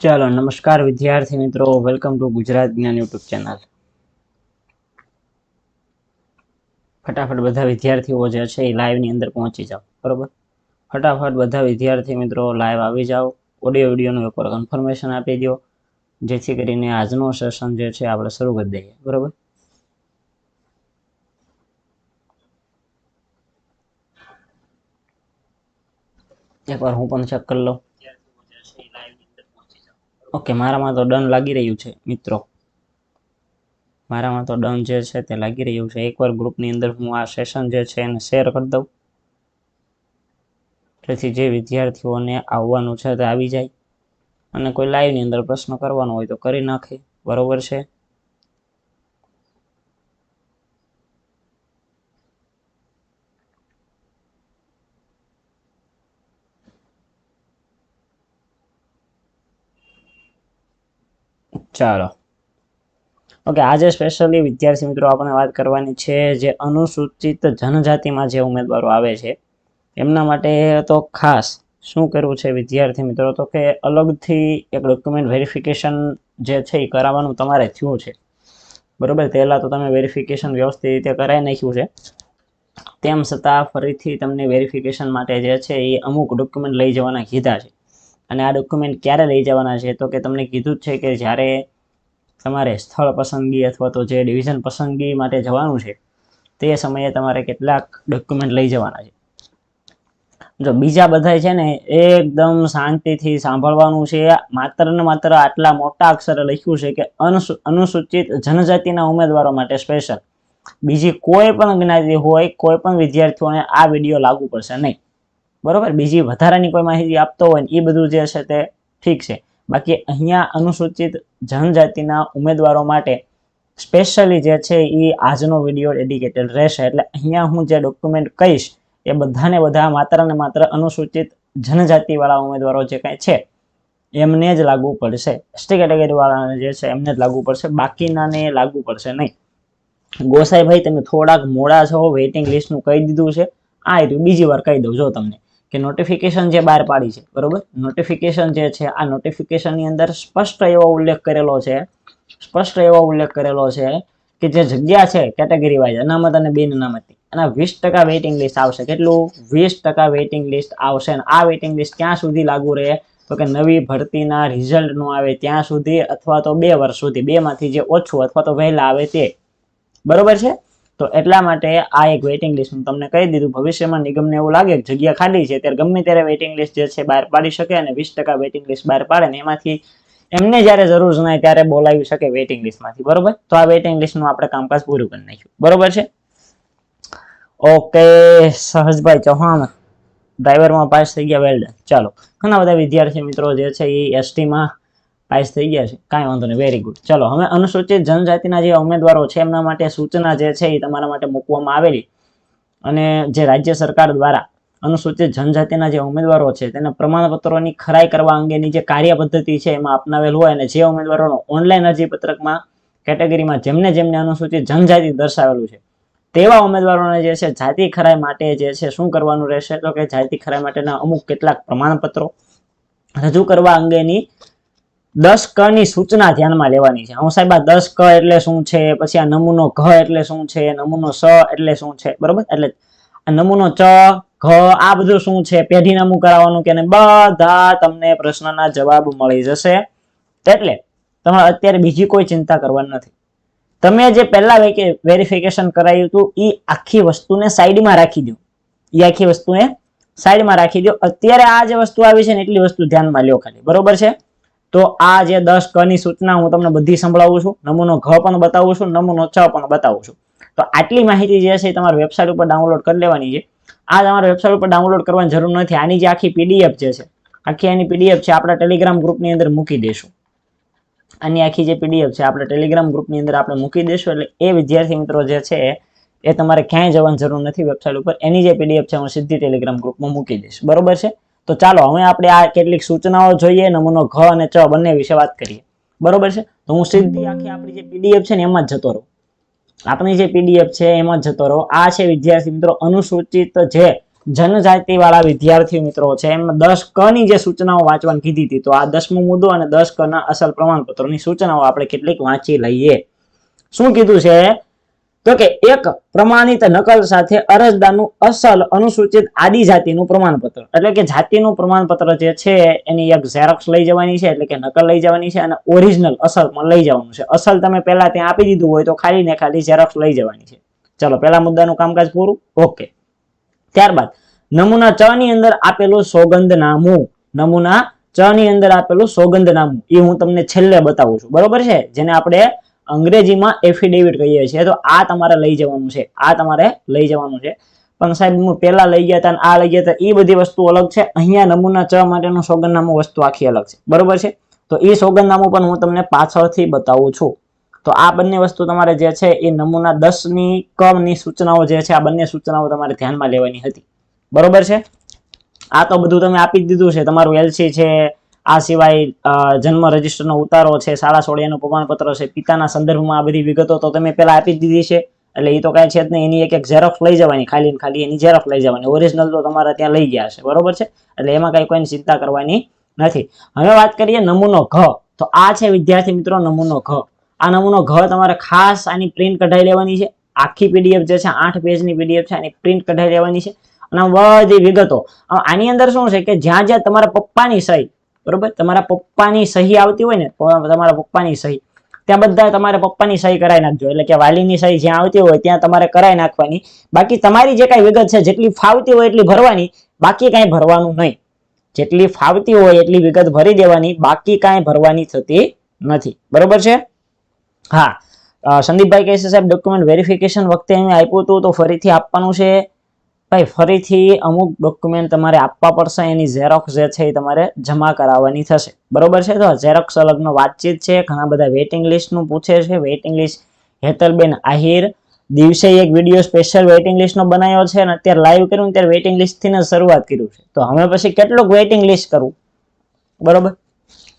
ચાલો, નમસ્કાર વિદ્યાર્થી મિત્રો. વેલકમ ટુ ગુજરાત જ્ઞાન યુટ્યુબ ચેનલ. ફટાફટ બધા વિદ્યાર્થીઓ જે છે એ લાઈવની અંદર પહોંચી જાઓ. બરોબર? ફટાફટ બધા વિદ્યાર્થી મિત્રો લાઈવ આવી જાઓ. ઓડિયો વિડીયોનું એકવાર કન્ફર્મેશન આપી દો. જેથી કરીને આજનો સેશન જે છે આપણે શરૂ કરી દઈએ. બરોબર? એકવાર હું પણ ચેક કરી લઉં. ઓકે મારામાં તો ડન લાગી રહ્યું છે, મિત્રો. મારામાં તો ડન જે છે તે લાગી રહ્યું છે. એકવાર ગ્રુપની અંદર હું આ સેશન જે છે એને શેર કરી દઉં. જેથી જે વિદ્યાર્થીઓને આવવાનું છે તે આવી જાય. અને કોઈ લાઈવની અંદર પ્રશ્ન કરવાનો હોય તો કરી નાખે. બરોબર છે? ચાલો. ઓકે આજે સ્પેશિયલી વિદ્યાર્થી મિત્રો આપણે વાત કરવાની છે જે અનુસૂચિત જનજાતિમાં જે ઉમેદવારો આવે છે, એમના માટે તો ખાસ શું કરવું છે વિદ્યાર્થી મિત્રો? તો કે અલગથી એક ડોક્યુમેન્ટ વેરિફિકેશન જે છે એ કરાવવાનું તમારે થયું છે. બરાબર? પહેલાં તો તમે વેરિફિકેશન વ્યવસ્થિત રીતે કરાવી નાખ્યું છે. તેમ છતાં ફરીથી તમને વેરિફિકેશન માટે જે છે એ અમુક ડોક્યુમેન્ટ લઈ જવાના કીધા છે. અને આ ડોક્યુમેન્ટ ક્યારે લઈ જવાના છે? તો કે તમને કીધું જ છે કે જ્યારે તમારે સ્થળ પસંદગી અથવા તો જે ડિવિઝન પસંદગી માટે જવાનું છે, તે સમયે તમારે કેટલાક ડોક્યુમેન્ટ લઈ જવાના છે. જો બીજા બધા છે ને એકદમ શાંતિથી સાંભળવાનું છે. માત્ર ને માત્ર આટલા મોટા અક્ષરે લખ્યું છે કે અનુસૂ, અનુસૂચિત જનજાતિના ઉમેદવારો માટે સ્પેશિયલ બીજી કોઈ પણ જ્ઞાતિ હોય, કોઈ પણ વિદ્યાર્થીઓને આ વીડિયો લાગુ પડશે નહીં. બરોબર? બીજી વધારાની કોઈ માહિતી આપતો હોય ને એ બધું જે છે તે ઠીક છે. બાકી અહીંયા અનુસૂચિત જનજાતિના ઉમેદવારો માટે સ્પેશિયલી જે છે એ આજનો વીડિયો ડેડિકેટેડ રહેશે. એટલે અહીંયા હું જે ડોક્યુમેન્ટ કહીશ એ બધાને બધા માત્ર ને માત્ર અનુસૂચિત જનજાતિવાળા ઉમેદવારો જે કાંઈ છે, એમને જ લાગુ પડશે. એસટી કેટેગરીવાળાને જે છે એમને જ લાગુ પડશે. બાકીનાને લાગુ પડશે નહીં. ગોસાઈભાઈ તમે થોડાક મોડા છો વેઇટિંગ લિસ્ટનું કહી દીધું છે. આ રીતે બીજી વાર કહી દઉં જો તમને. કે નોટિફિકેશન જે બહાર પાડી છે, બરોબર? નોટિફિકેશન જે છે, આ નોટિફિકેશનની અંદર સ્પષ્ટ એવો ઉલ્લેખ કરેલો છે, સ્પષ્ટ એવો ઉલ્લેખ કરેલો છે કે જે જગ્યા છે કેટેગરી વાઇઝ અનામત અને બિન અનામતની એના વીસ ટકા વેઇટિંગ લિસ્ટ આવશે. કેટલું? વીસ ટકા વેઇટિંગ લિસ્ટ આવશે અને આ વેઇટિંગ લિસ્ટ ક્યાં સુધી લાગુ રહે? તો કે નવી ભરતીના રિઝલ્ટ નો આવે ત્યાં સુધી અથવા તો બે વર્ષ સુધી, બેમાંથી જે ઓછું અથવા તો વહેલા આવે તે. બરોબર છે? તો એટલા માટે આ એક વેઇટિંગ લિસ્ટ હું તમને કહી દીધું. ભવિષ્યમાં નિગમને એવું લાગે કે જગ્યા ખાલી છે, ત્યારે ગમે ત્યારે વેઇટિંગ લિસ્ટ જે છે બહાર પાડી શકે અને વીસ ટકા વેઇટિંગ લિસ્ટ બહાર પાડે ને એમાંથી એમને જ્યારે જરૂર જણાય ત્યારે બોલાવી શકે વેઇટિંગ લિસ્ટમાંથી બરોબર? તો આ વેઇટિંગ લિસ્ટનું આપણે કામકાજ પૂરું કરી નાખ્યું. બરોબર છે? ઓકે સહજભાઈ ચૌહાણ ડ્રાઈવરમાં પાસ થઈ ગયા વેલ્ડન ચાલો, ઘણા બધા વિદ્યાર્થી મિત્રો જે છે એ એસટીમાં પાસ થઈ ગયા છે. કાંઈ વાંધો નહીં. વેરી ગુડ ચલો, હવે અનુસૂચિત જનજાતિના જે ઉમેદવારો છે, એમના માટે સૂચના જે છે, એ તમારા માટે મૂકવામાં આવેલી. અને જે રાજ્ય સરકાર દ્વારા અનુસૂચિત જનજાતિના જે ઉમેદવારો છે, તેના પ્રમાણપત્રોની ખરાઈ કરવા અંગેની જે કાર્ય પદ્ધતિ છે, એમાં અપનાવેલ હોય અને જે ઉમેદવારોનો ઓનલાઈન અરજીપત્રકમાં કેટેગરીમાં જેમને જેમને અનુસૂચિત જનજાતિ દર્શાવેલું છે, તેવા ઉમેદવારોને જે છે, જાતિ ખરાઈ માટે જે છે, શું કરવાનું રહેશે? તો કે જાતિ ખરાઈ માટેના અમુક કેટલાક પ્રમાણપત્રો રજૂ કરવા અંગેની દસ ક ની સૂચના ધ્યાનમાં લેવાની છે. હું સાહેબ આ દસ ક એટલે શું છે? પછી આ નમૂનો ઘ એટલે શું છે? નમૂનો સ એટલે શું છે? બરોબર? એટલે આ નમૂનો ચ, ઘ, આ બધું શું છે? પેઢીનામું કરાવવાનું કે બધા તમને પ્રશ્નના જવાબ મળી જશે. એટલે તમારે અત્યારે બીજી કોઈ ચિંતા કરવાની નથી. તમે જે પહેલા વેરિફિકેશન કરાયું હતું એ આખી વસ્તુને સાઈડમાં રાખી દો. એ આખી વસ્તુને સાઈડમાં રાખી દો. અત્યારે આ જે વસ્તુ આવી છે ને, એટલી વસ્તુ ધ્યાનમાં લ્યો ખાલી. બરોબર છે? તો આ જે દસ ક ની સૂચના હું તમને બધી સંભળાવું છું. નમૂનો ઘ પણ બતાવું છું, નમૂનો ચ પણ બતાવું છું. તો આટલી માહિતી જે છે તમારે વેબસાઇટ ઉપર ડાઉનલોડ કરી લેવાની છે. આ તમારે વેબસાઇટ ઉપર ડાઉનલોડ કરવાની જરૂર નથી. આની જે આખી પીડીએફ જે છે, આખી આની પીડીએફ છે આપણા ટેલિગ્રામ ગ્રુપની અંદર મૂકી દઈશું આની આખી જે પીડીએફ છે આપણે ટેલિગ્રામ ગ્રુપની અંદર આપણે મૂકી દઈશું એટલે એ વિદ્યાર્થી મિત્રો જે છે એ તમારે ક્યાંય જવાની જરૂર નથી વેબસાઇટ ઉપર. એની જે પીડીએફ છે, હું સીધી ટેલિગ્રામ ગ્રુપમાં મૂકી દઈશ. બરોબર છે? તો ચાલો, હવે આપણે આ કેટલીક સૂચનાઓ જોઈએ, નમૂનો ઘ અને ચ બંને વિશે વાત કરીએ. બરોબર છે? તો હું સીધી આખી આપણી જે પીડીએફ છે ને, એમાં જ જતો રહું. આપણી જે પીડીએફ છે, એમાં જ જતો રહો. આ છે, વિદ્યાર્થી મિત્રો, અનુસૂચિત જે જનજાતિ વાળા વિદ્યાર્થી મિત્રો છે, એમાં દસ ક ની જે સૂચનાઓ વાંચવાની કીધી હતી, તો આ દસમો મુદ્દો અને દસ ક ના અસલ પ્રમાણપત્રોની સૂચનાઓ આપણે કેટલીક વાંચી લઈએ. શું કીધું છે? તો કે એક પ્રમાણિત નકલ સાથે અરજદારનું અસલ અનુસૂચિત આદિજાતિનું પ્રમાણપત્ર. એટલે કે જાતિનું પ્રમાણપત્ર જે છે, એની એક ઝેરોક્સ લઈ જવાની છે, એટલે કે નકલ લઈ જવાની છે અને ઓરિજિનલ અસલ લઈ જવાનું છે. અસલ તમે પહેલા ત્યાં આપી દીધું હોય તો ખાલી ને ખાલી ઝેરોક્સ લઈ જવાની છે. ચલો, પહેલા મુદ્દાનું કામકાજ પૂરું? ઓકે. ત્યારબાદ, નમૂના ચ ની અંદર આપેલું સોગંદનામું. નમૂના ચ ની અંદર આપેલું સોગંદનામું. એ હું તમને છેલ્લે બતાવું છું. બરોબર છે? જેને આપણે અંગ્રેજીમાં એફિડેવિટ કહીએ છીએ, તો આ તમારે લઈ જવાનું છે, આ તમારે લઈ જવાનું છે. પણ સાહેબ, હું પેલા લઈ ગયા હતા આ લઈ ગયા હતા એ બધી વસ્તુ અલગ છે. અહીંયા નમૂના ચ માટેનું સોગંદનામું વસ્તુ આખી અલગ છે. બરોબર છે? તો એ સોગંદનામું પણ હું તમને પાછળથી બતાવું છું. તો આ બંને વસ્તુ તમારે જે છે એ નમૂના દસની ક સૂચનાઓ જે છે, આ બંને સૂચનાઓ તમારે ધ્યાનમાં લેવાની હતી. બરોબર છે? આ તો બધું તમે આપી દીધું છે. તમારું એલસી છે આ સિવાય જન્મ રજિસ્ટરનો ઉતારો છે, શાળા સોળિયાનું પ્રમાણપત્ર છે, પિતાના સંદર્ભમાં આ બધી વિગતો તો તમે પહેલાં આપી દીધી છે. એટલે એ તો કાંઈ છે જ નહીં, એની એક એક ઝેરોક્સ લઈ જવાની, ખાલી ખાલી એની ઝેરોક્સ લઈ જવાની. ઓરિજિનલ તો તમારે ત્યાં લઈ ગયા છે, બરોબર છે? એટલે એમાં કાંઈ કોઈની ચિંતા કરવાની નથી. હવે વાત કરીએ નમૂનો ઘ. તો આ છે, વિદ્યાર્થી મિત્રો, નમૂનો ઘ. આ નમૂનો ઘ તમારે ખાસ આની પ્રિન્ટ કઢાઈ લેવાની છે. આખી પીડીએફ જે છે, આઠ પેજની પીડીએફ છે, આની પ્રિન્ટ કઢાઈ લેવાની છે. અને બધી વિગતો. આની અંદર શું છે કે જ્યાં જ્યાં તમારા પપ્પાની સહી બરોબર? તમારા પપ્પાની સહી આવતી હોય ને તમારા પપ્પાની સહી. ત્યાં બધા તમારે પપ્પાની સહી કરાવી નાખજો. એટલે કે વાલીની સહી જ્યાં આવતી હોય, ત્યાં તમારે કરાવી નાખવાની. બાકી તમારી જે કાંઈ વિગત છે, જેટલી ફાવતી હોય એટલી ભરવાની, બાકી કાંઈ ભરવાનું નહીં. જેટલી ફાવતી હોય, એટલી વિગત ભરી દેવાની, બાકી કાંઈ ભરવાની થતી નથી. બરોબર છે? હા. સંદીપભાઈ કહે સાહેબ ડોક્યુમેન્ટ વેરિફિકેશન વખતે અહીં આપ્યું હતું, તો ફરીથી આપવાનું છે. ભાઈ, ફરીથી અમુક ડોક્યુમેન્ટ તમારે આપવા પડશે, એની ઝેરોક્સ જે છે એ તમારે જમા કરાવવાની થશે. બરોબર છે? તો ઝેરોક્સ અલગનો વાતચીત છે, ઘણા બધા વેઇટિંગ લિસ્ટનું પૂછે છે. વેઇટિંગ લિસ્ટ હેતલબેન આહિર દિવસે એક વીડિયો સ્પેશિયલ વેઇટિંગ લિસ્ટનો બનાવ્યો છે અને અત્યારે લાઈવ કર્યું ત્યારે વેઇટિંગ લિસ્ટથી ને શરૂઆત કર્યું છે. તો હવે પછી કેટલુંક વેઇટિંગ લિસ્ટ કરવું બરોબર?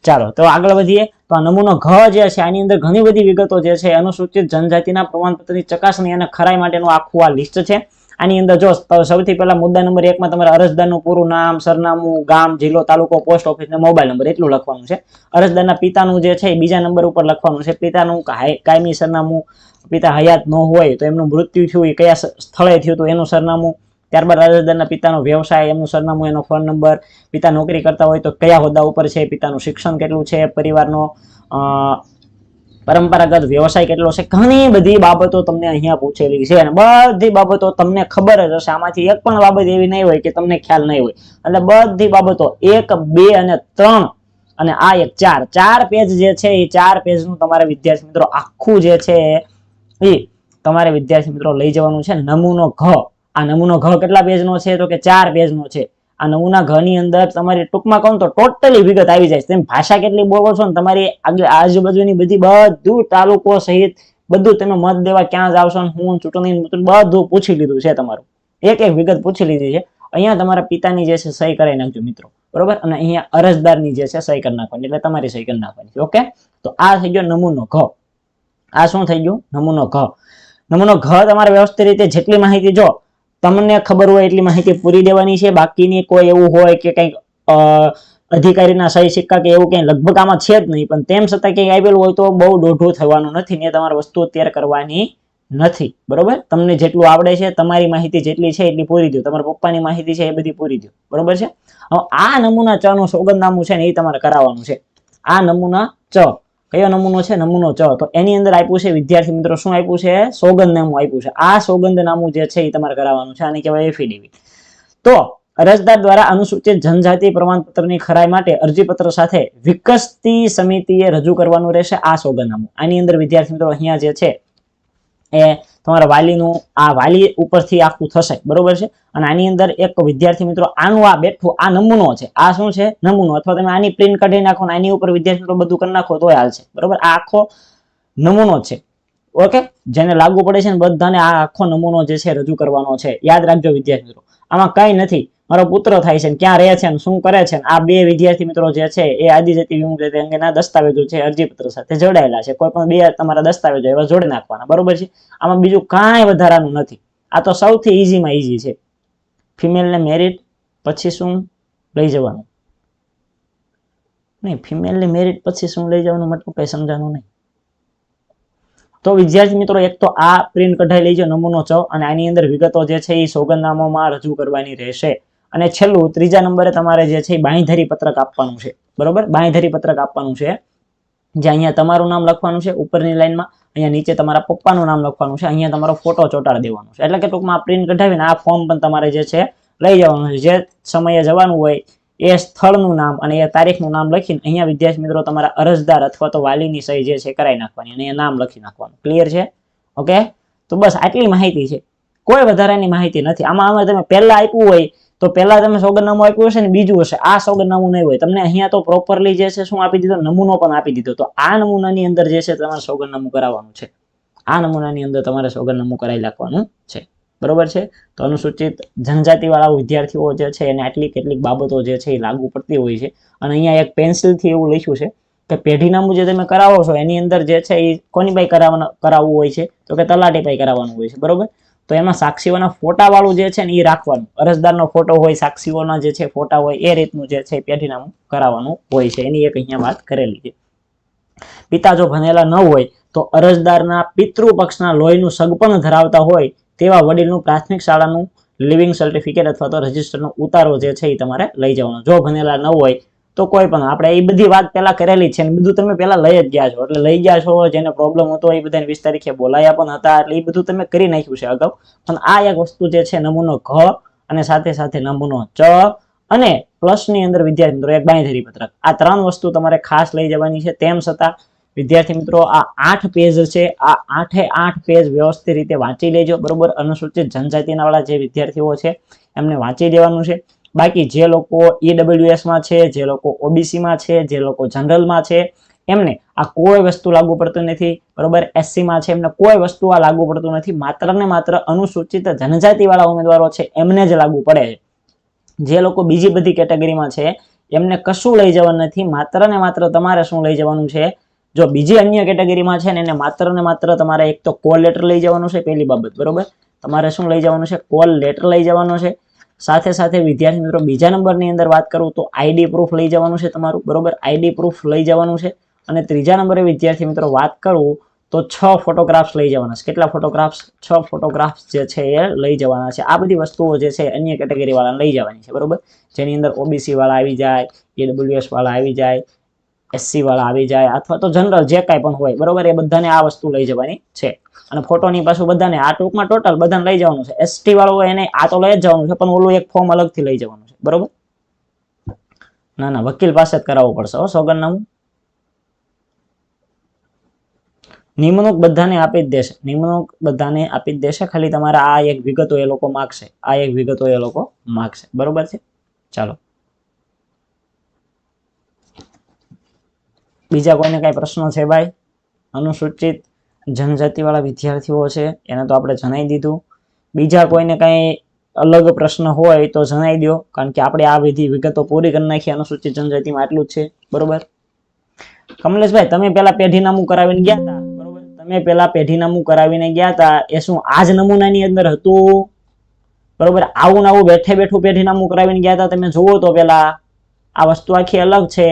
ચાલો, તો આગળ વધીએ. તો આ નમૂનો ઘ જે છે, આની અંદર ઘણી બધી વિગતો જે છે અનુસૂચિત જનજાતિના પ્રમાણપત્રની ચકાસણી અને ખરાઈ માટેનું આખું આ લિસ્ટ છે. આની અંદર જો સૌથી પહેલા મુદ્દા નંબર એકમાં તમારે અરજદારનું પૂરું નામ, સરનામું, ગામ, જિલ્લો, તાલુકો, પોસ્ટ ઓફિસ મોબાઈલ નંબર એટલું લખવાનું છે. અરજદારના પિતાનું જે છે એ બીજા નંબર ઉપર લખવાનું છે. પિતાનું કાયમી સરનામું, પિતા હયાત ન હોય તો એમનું મૃત્યુ થયું, એ કયા સ્થળે થયું હતું એનું સરનામું. ત્યારબાદ અરજદારના પિતાનો વ્યવસાય, એમનું સરનામું, એનો ફોન નંબર, પિતા નોકરી કરતા હોય તો કયા હોદ્દા ઉપર છે, પિતાનું શિક્ષણ કેટલું છે, પરિવારનો પરંપરાગત વ્યવસાય કેટલો છે? ઘણી બધી બાબતો તમને અહીંયા પૂછેલી છે અને બધી બાબતો તમને ખબર જ હશે. આમાંથી એક પણ બાબત એવી નહીં હોય કે તમને ખ્યાલ નહીં હોય. એટલે બધી બાબતો એક, બે અને ત્રણ અને આ એક ચાર. ચાર પેજ જે છે એ ચાર પેજનું તમારે વિદ્યાર્થી મિત્રો આખું જે છે એ તમારે વિદ્યાર્થી મિત્રો લઈ જવાનું છે. નમૂનો ઘ. આ નમૂનો ઘ કેટલા પેજનો છે? તો કે ચાર પેજનો છે. આ નવના ઘરની અંદર તમારી ટૂંકમાં કહું તો ટોટલી વિગત આવી જાય તમે ભાષા કેટલી બોલો છો ને તમારી આજુબાજુની બધી બધું તાલુકો સહિત બધું તમે મત દેવા ક્યાં જાવશો ને હું ચૂંટણી બધું પૂછી લીધું છે તમારું. એક એક વિગત પૂછી લીધી છે. અહીંયા તમારા પિતાની જે છે સહી કરાવી નાખજો મિત્રો. બરોબર? અને અહીંયા અરજદારની જે છે સહી કરી નાખવાની, એટલે તમારી સહી કરી નાખવાની. ઓકે? તો આ થઈ ગયો નમૂનો ઘ. આ શું થઈ ગયું? નમૂનો ઘ. નમૂનો ઘ તમારે વ્યવસ્થિત રીતે જેટલી માહિતી જો તમને ખબર હોય એટલી માહિતી પૂરી દેવાની છે. બાકીની કોઈ એવું હોય કે કંઈક અધિકારીના સહી સિક્કા કે એવું કંઈ લગભગ આમાં છે જ નહીં. પણ તેમ છતાં કંઈક આવેલું હોય તો બહુ દોઢું થવાનું નથી ને તમારે વસ્તુ અત્યારે કરવાની નથી. બરોબર? તમને જેટલું આવડે છે, તમારી માહિતી જેટલી છે એટલી પૂરી દો. તમારા પપ્પાની માહિતી છે એ બધી પૂરી દો. બરોબર છે? હવે આ નમૂના ચ નું સોગંદનામું છે ને એ તમારે કરાવવાનું છે. આ નમૂના ચ. કયો નમૂનો છે? નમૂનો ચ. તો એની અંદર આપ્યું છે, વિદ્યાર્થી મિત્રો, શું આપ્યું છે? સોગંદનામું આપ્યું છે. આ સોગંદનામું જે છે એ તમારે કરાવવાનું છે. આને કહેવાય એફિડેવિટ તો અરજદાર દ્વારા અનુસૂચિત જનજાતિ પ્રમાણપત્રની ખરાઈ માટે અરજીપત્ર સાથે વિકસતી સમિતિએ રજૂ કરવાનું રહેશે આ સોગંદનામું આની અંદર વિદ્યાર્થી મિત્રો અહીંયા જે છે એ તમારા વાલીનું આ વાલી ઉપરથી આખું થશે. બરોબર છે? અને આની અંદર એક વિદ્યાર્થી મિત્રો આનું આ બેઠું, આ નમૂનો છે. આ શું છે? નમૂનો. અથવા તમે આની પ્રિન્ટ કાઢી નાખો આની ઉપર વિદ્યાર્થી મિત્રો બધું કરી નાખો તો હાલ છે. બરોબર? આ આખો નમૂનો છે. ઓકે? જેને લાગુ પડે છે ને બધાને આ આખો નમૂનો જે છે રજૂ કરવાનો છે. યાદ રાખજો વિદ્યાર્થી મિત્રો. આમાં કઈ નથી. મારો પુત્ર થાય છે ક્યાં રહે છે શું કરે છે આ બે વિદ્યાર્થી મિત્રો જે છે એ આદિજાતિ વિમુક્તિ અંગેના દસ્તાવેજો છે, અરજીપત્ર સાથે જોડાયેલા છે. કોઈ પણ બે તમારા દસ્તાવેજો એવા જોડી નાખવાના, બરોબર છે? આમાં બીજું કાંઈ વધારાનું નથી. આ તો સૌથી ઈઝીમાં ઈઝી છે. ફિમેલને મેરિટ પછી શું? લઈ જવાનું. નહીં ફિમેલને મેરિટ પછી શું લઈ જવાનું? મતલબ કઈ સમજાનું નહીં. તો વિદ્યાર્થી મિત્રો, એક તો આ પ્રિન્ટ કઢાઈ લેજો, નમૂનો છો અને આની અંદર વિગતો જે છે એ સોગંદનામામાં રજૂ કરવાની રહેશે. અને છેલ્લું, ત્રીજા નંબરે તમારે જે છે એ બાંયધરી પત્રક આપવાનું છે. બરોબર? બાંયધરી પત્રક આપવાનું છે. જે અહીંયા તમારું નામ લખવાનું છે, ઉપરની લાઈનમાં અહીંયા નીચે તમારા પપ્પાનું નામ લખવાનું છે. અહીંયા તમારો ફોટો ચોટાડી દેવાનો છે. એટલે કે ટૂંકમાં પ્રિન્ટ કઢાવીને આ ફોર્મ પણ તમારે જે છે, લઈ જવાનું છે. જે સમયે જવાનું હોય એ સ્થળનું નામ અને એ તારીખનું નામ લખીને અહીંયા વિદ્યાર્થી મિત્રો તમારા અરજદાર અથવા તો વાલીની સહી જે છે કરાવી નાખવાની અને એ નામ લખી નાખવાનું. ક્લિયર છે? ઓકે તો બસ આટલી માહિતી છે. કોઈ વધારાની માહિતી નથી. આમાં આમાં તમે પહેલા આપ્યું હોય તો પહેલા તમે સોગંદનામું આપ્યું હશે ને બીજું હશે. આ સોગંદનામું નહીં હોય. તમને અહીંયા તો પ્રોપરલી જે છે શું આપી દીધો? નમૂનો પણ આપી દીધો. તો આ નમૂનાની અંદર જે છે તમારે સોગંદનામું કરાવવાનું છે. આ નમૂનાની અંદર તમારે સોગંદનામું કરાવી નાખવાનું છે. બરોબર છે? તો અનુસૂચિત જનજાતિવાળા વિદ્યાર્થીઓ જે છે એને આટલી કેટલીક બાબતો જે છે એ લાગુ પડતી હોય છે. અને અહીંયા એક પેન્સિલથી એવું લખ્યું છે કે પેઢીનામું જે તમે કરાવો છો, એની અંદર જે છે એ કોની પાઈ કરાવવાનું કરાવવું હોય છે? તો કે તલાટી પાઈ કરાવવાનું હોય છે. બરોબર? તો એમાં સાક્ષીઓના ફોટા વાળું જે છે ને એ રાખવાનું. અરજદારનો ફોટો હોય, સાક્ષીઓના જે છે ફોટા હોય, એ રીતનું જે છે પેઢીનામું કરાવવાનું હોય છે. એની એક અહીંયા વાત કરેલી છે. પિતા જો ભણેલા ન હોય, તો અરજદારના પિતૃપક્ષના લોહીનું સગપણ ધરાવતા હોય, તેવા વડીલનું પ્રાથમિક શાળાનું લિવિંગ સર્ટિફિકેટ અથવા તો રજિસ્ટરનો ઉતારો જે છે એ તમારે લઈ જવાનો. જો ભણેલા ન હોય તો કોઈ પણ આપણે એ બધી વાત પહેલા કરેલી છે ને બધું તમે પહેલાં લઈ જ ગયા છો. એટલે લઈ ગયા છો, જેને પ્રોબ્લેમ હતો એ બધાને વીસ તારીખે બોલાયા પણ હતા. એટલે એ બધું તમે કરી નાખ્યું છે અગાઉ. પણ આ એક વસ્તુ જે છે નમૂનો ઘ અને સાથે સાથે નમૂનો ચ અને પ્લસની અંદર વિદ્યાર્થી મિત્રો એક બાંયધરી પત્રક. આ ત્રણ વસ્તુ તમારે ખાસ લઈ જવાની છે. તેમ છતાં વિદ્યાર્થી મિત્રો આ આઠ પેજ છે. આ આઠે આઠ પેજ વ્યવસ્થિત રીતે વાંચી લેજો. બરોબર અનુસૂચિત જનજાતિના વાળા જે વિદ્યાર્થીઓ છે એમને વાંચી દેવાનું છે. બાકી જે લોકો ઈડબ્લ્યુએસમાં છે, જે લોકો ઓબીસીમાં છે, જે લોકો જનરલમાં છે, એમને આ કોઈ વસ્તુ લાગુ પડતું નથી, બરોબર? એસસીમાં છે, એમને કોઈ વસ્તુ આ લાગુ પડતું નથી. માત્ર ને માત્ર અનુસૂચિત જનજાતિ વાળા ઉમેદવારો છે, એમને જ લાગુ પડે છે. જે લોકો બીજી બધી કેટેગરીમાં છે, એમને કશું લઈ જવાનું નથી. માત્ર ને માત્ર તમારે શું લઈ જવાનું છે? જો બીજી અન્ય કેટેગરીમાં છે ને એને માત્ર ને માત્ર તમારે એક તો કોલ લેટર લઈ જવાનું છે, પહેલી બાબત, બરોબર? તમારે શું લઈ જવાનું છે? કોલ લેટર લઈ જવાનો છે. સાથે સાથે વિદ્યાર્થી મિત્રો બીજા નંબરની અંદર વાત કરું તો આઈડી પ્રૂફ લઈ જવાનું છે તમારું, બરોબર? આઈડી પ્રૂફ લઈ જવાનું છે. અને ત્રીજા નંબરે વિદ્યાર્થી મિત્રો વાત કરું તો છ ફોટોગ્રાફ્સ લઈ જવાના છે. કેટલા ફોટોગ્રાફ્સ છ ફોટોગ્રાફ્સ જે છે એ લઈ જવાના છે. આ બધી વસ્તુઓ જે છે અન્ય કેટેગરીવાળાને લઈ જવાની છે, બરોબર? જેની અંદર ઓબીસી વાળા આવી જાય એડબ્લ્યુએસ વાળા આવી જાય એસસી વાળા આવી જાય અથવા તો જનરલ જે કાંઈ પણ હોય, બરોબર? એ બધાને આ વસ્તુ લઈ જવાની છે. અને ફોટોની પાછું બધાને, આ ટૂંકમાં ટોટલ બધાને લઈ જવાનું છે. એસટી વાળો એને આ તો લઈ જ જવાનું છે, પણ ઓલું એક ફોર્મ અલગથી લઈ જવાનું છે. બરોબર? ના ના, વકીલ પાસે જ કરાવવું પડશે, હો, સોગંદનામું. નિમણૂક બધાને આપી જ દેશે. નિમણૂક બધાને આપી જ દેશે. ખાલી તમારા આ એક વિગતો એ લોકો માગશે. આ એક વિગતો એ લોકો માગશે. બરોબર છે? ચાલો. બીજા કોઈને કાંઈ પ્રશ્નો છે ભાઈ? અનુસૂચિત જનજાતિવાળા વિદ્યાર્થીઓ છે, એને તો આપણે જણાવી દીધું. બીજા કોઈને કઈ અલગ પ્રશ્ન હોય તો જણાવી દો કારણ કે આપણે આ વિધિ વિગતો પૂરી કરી નાખી, અનુસૂચિત જનજાતિમાં આટલું જ છે. બરોબર? કમલેશભાઈ, તમે પેલા પેઢીનામું કરાવીને ગયા હતા બરોબર? તમે પેલા પેઢીનામું કરાવીને ગયા હતા એ શું આ જ નમૂનાની અંદર હતું? બરોબર? આવું આવું બેઠે બેઠું પેઢીનામું કરાવીને ગયા હતા તમે જોવો તો પેલા આ વસ્તુ આખી અલગ છે.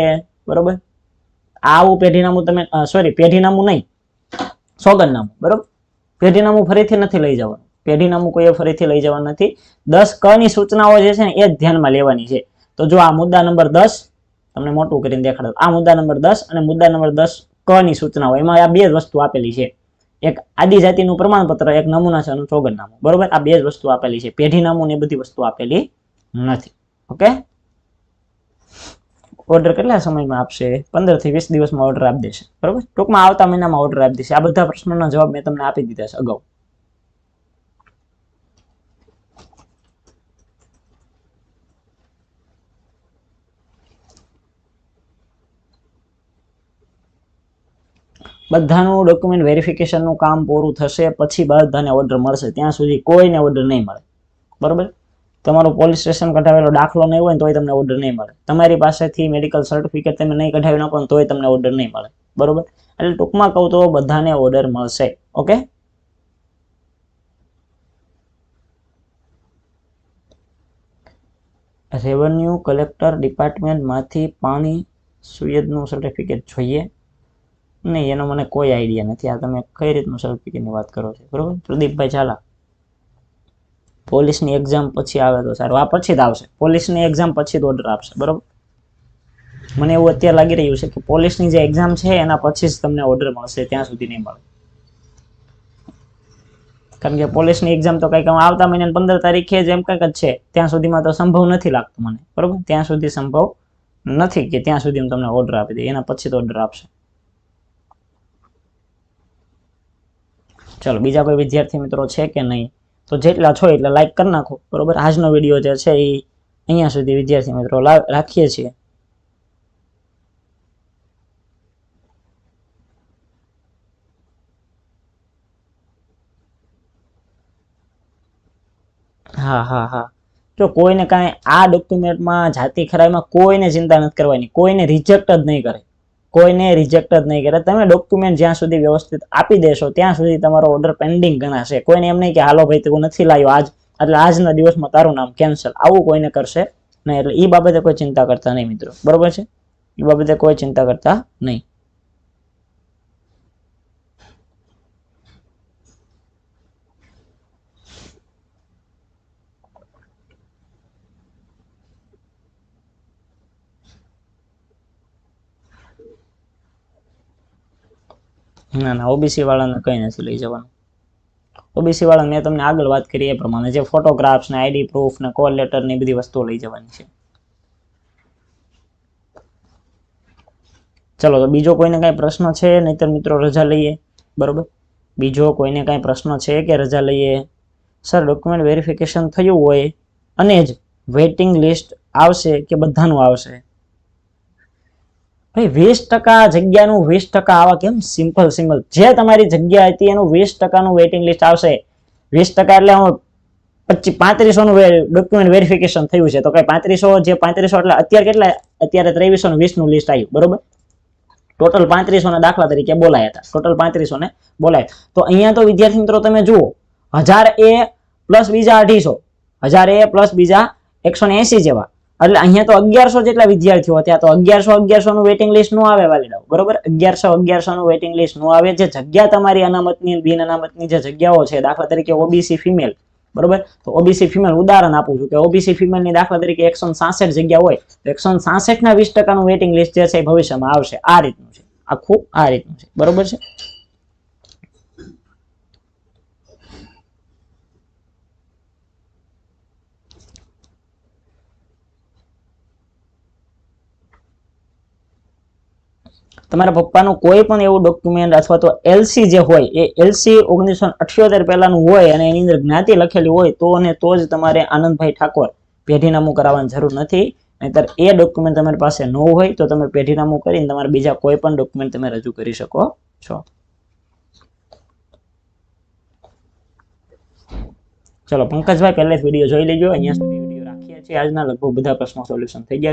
બરોબર? આવું પેઢીનામું તમે સોરી પેઢીનામું નહીં. સોગંદનામું, બરોબર? પેઢીનામું ફરીથી નથી લઈ જવાનું. પેઢીનામું કોઈએ ફરીથી લઈ જવાનું નથી. દસ ક ની સૂચનાઓ જે છે ને, એ જ ધ્યાનમાં લેવાની છે. તો જો આ મુદ્દા નંબર દસ, તમને મોટું કરીને દેખાડો. આ મુદ્દા નંબર દસ અને મુદ્દા નંબર દસ ક ની સૂચનાઓ, એમાં આ બે જ વસ્તુ આપેલી છે. એક આદિજાતિનું પ્રમાણપત્ર, એક નમૂના છે અને સોગંદનામું. બરોબર? આ બે જ વસ્તુ આપેલી છે. પેઢીનામું ને બધી વસ્તુ આપેલી નથી. ઓકે? ઓર્ડર કેટલા સમયમાં આપશે? પંદરથી વીસ દિવસમાં ઓર્ડર આપી દેશે. બરોબર? ટૂંકમાં આવતા મહિનામાં ઓર્ડર આપી દેશે. આ બધા પ્રશ્નોના જવાબ મેં તમને આપી દીધા છે અગાઉ. બધાનું ડોક્યુમેન્ટ વેરિફિકેશનનું કામ પૂરું થશે, પછી બધાને ઓર્ડર મળશે. ત્યાં સુધી કોઈને ઓર્ડર નહીં મળે. બરોબર? તમારું પોલીસ સ્ટેશન કઢાવેલો દાખલો નહીં હોય તોય તમને ઓર્ડર નહીં મળે. તમારી પાસેથી મેડિકલ સર્ટિફિકેટ તમે નહીં કઢાવી નાખો તોય તમને ઓર્ડર નહીં મળે. બરોબર? એટલે ટૂંકમાં કહું તો બધાને ઓર્ડર મળશે. ઓકે? રેવન્યુ કલેક્ટર ડિપાર્ટમેન્ટમાંથી પાણી સુયદનું સર્ટિફિકેટ જોઈએ. નહીં, એનો મને કોઈ આઈડિયા નથી. આ તમે કઈ રીતનું સર્ટિફિકેટની વાત કરો છો? બરોબર? પ્રદીપભાઈ ચાલા પોલીસની એક્ઝામ પછી આવે તો સારું. આ પછી જ આવશે. પોલીસની એક્ઝામ પછી જ ઓર્ડર આપશે. બરોબર? મને એવું અત્યારે લાગી રહ્યું છે કે પોલીસની જે એક્ઝામ છે, એના પછી જ તમને ઓર્ડર મળશે. ત્યાં સુધી નહીં મળે. કારણ કે પોલીસની એક્ઝામ તો કંઈક આવતા મહિના પંદર તારીખે જ એમ કંઈક જ છે. ત્યાં સુધીમાં તો સંભવ નથી લાગતું મને. બરોબર? ત્યાં સુધી સંભવ નથી કે ત્યાં સુધી હું તમને ઓર્ડર આપી દઈ એના પછી તો ઓર્ડર આપશે. ચલો, બીજા કોઈ વિદ્યાર્થી મિત્રો છે કે નહીં? તો જેટલા છો એટલા લાઈક કરી નાખો. બરોબર? આજનો વીડિયો જે છે એ અહીંયા સુધી વિદ્યાર્થી મિત્રો રાખીએ છીએ. હા હા હા. જો કોઈને કાંઈ આ ડોક્યુમેન્ટમાં જાતિ ખરાઈમાં કોઈને ચિંતા નથી કરવાની. કોઈને રિજેક્ટ જ નહીં કરે. કોઈને રિજેક્ટ જ નહીં કરે. તમે ડોક્યુમેન્ટ જ્યાં સુધી વ્યવસ્થિત આપી દેશો, ત્યાં સુધી તમારો ઓર્ડર પેન્ડિંગ ગણાશે. કોઈને એમ નહીં કે, હાલો ભાઈ, તું નથી લાવ્યો આજ. એટલે આજના દિવસમાં તારું નામ કેન્સલ આવું કોઈને કરશે નહીં. એટલે એ બાબતે કોઈ ચિંતા કરતા નહીં મિત્રો. બરોબર છે? એ બાબતે કોઈ ચિંતા કરતા નહીં. ના ના ઓબીસી વાળાને કંઈ નથી લઈ જવાનું. ઓબીસી વાળા મેં તમને આગળ વાત કરી એ પ્રમાણે જે ફોટોગ્રાફ્સ ને આઈડી પ્રૂફ ને કોલ લેટર ને બધી વસ્તુઓ લઈ જવાની છે. ચલો, તો બીજો કોઈને કાંઈ પ્રશ્ન છે? નહીતર મિત્રો રજા લઈએ. બરોબર? બીજો કોઈને કાંઈ પ્રશ્ન છે કે રજા લઈએ? સર ડોક્યુમેન્ટ વેરિફિકેશન થયું હોય અને જ વેઇટિંગ લિસ્ટ આવશે કે બધાનું આવશે? ભાઈ, વીસ ટકા જગ્યાનું, વીસ ટકા આવા કેમ? સિમ્પલ સિમ્પલ જે તમારી જગ્યા હતી એનું વીસ ટકાનું વેઇટિંગ લિસ્ટ આવશે. વીસ ટકા એટલે હું પચીસ પાંત્રીસોનું ડોક્યુમેન્ટ વેરિફિકેશન થયું છે. તો કઈ પાંત્રીસો, જે પાંત્રીસો એટલે અત્યારે કેટલા? અત્યારે ત્રેવીસો ને વીસનું લિસ્ટ આવ્યું. બરોબર? ટોટલ પાંત્રીસો ના દાખલા તરીકે બોલાયા હતા. ટોટલ પાંત્રીસો ને બોલાય. તો અહીંયા તો વિદ્યાર્થી મિત્રો તમે જુઓ, હજાર એ પ્લસ બીજા અઢીસો. હજાર એ પ્લસ બીજા એકસો ને એસી જેવા. એટલે અહીંયા તો અગિયારસો જેટલા વિદ્યાર્થીઓ ત્યાં તો અગિયારસો અગિયારસો નું વેટિંગ લિસ્ટનું આવે વાલીડાઓ, બરોબર? અગિયારસો અગિયારસો નું વેટિંગ લિસ્ટનું આવે. જે જગ્યા તમારી અનામતની બિન અનામતની જે જગ્યાઓ છે, દાખલા તરીકે ઓબીસી ફિમેલ, બરોબર? તો ઓબીસી ફિમેલ ઉદાહરણ આપું છું કે ઓબીસી ફિમેલની દાખલા તરીકે એકસો સાસઠ જગ્યા હોય, તો એકસો સાસઠ ના વીસ ટકાનું વેટિંગ લિસ્ટ જે છે ભવિષ્યમાં આવશે. આ રીતનું છે. આખું આ રીતનું છે. બરોબર છે? તમારા પપ્પાનું કોઈ પણ એવું ડોક્યુમેન્ટ અથવા તો એલસી જે હોય, એ એલસી ઓગણીસો અઠ્યોતેર પહેલાનું હોય અને એની અંદર જ્ઞાતિ લખેલી હોય, તો અને તો જ તમારે આનંદભાઈ ઠાકોર પેઢીનામું કરાવવાની જરૂર નથી. નહીતર એ ડોક્યુમેન્ટ તમારી પાસે ન હોય, તો તમે પેઢીનામું કરીને તમારા બીજા કોઈ પણ ડોક્યુમેન્ટ તમે રજૂ કરી શકો છો. ચલો, પંકજભાઈ, પહેલે વીડિયો જોઈ લેજો. અહીંયા સુધી વીડિયો રાખીએ છીએ. આજના લગભગ બધા પ્રશ્નો સોલ્યુશન થઈ ગયા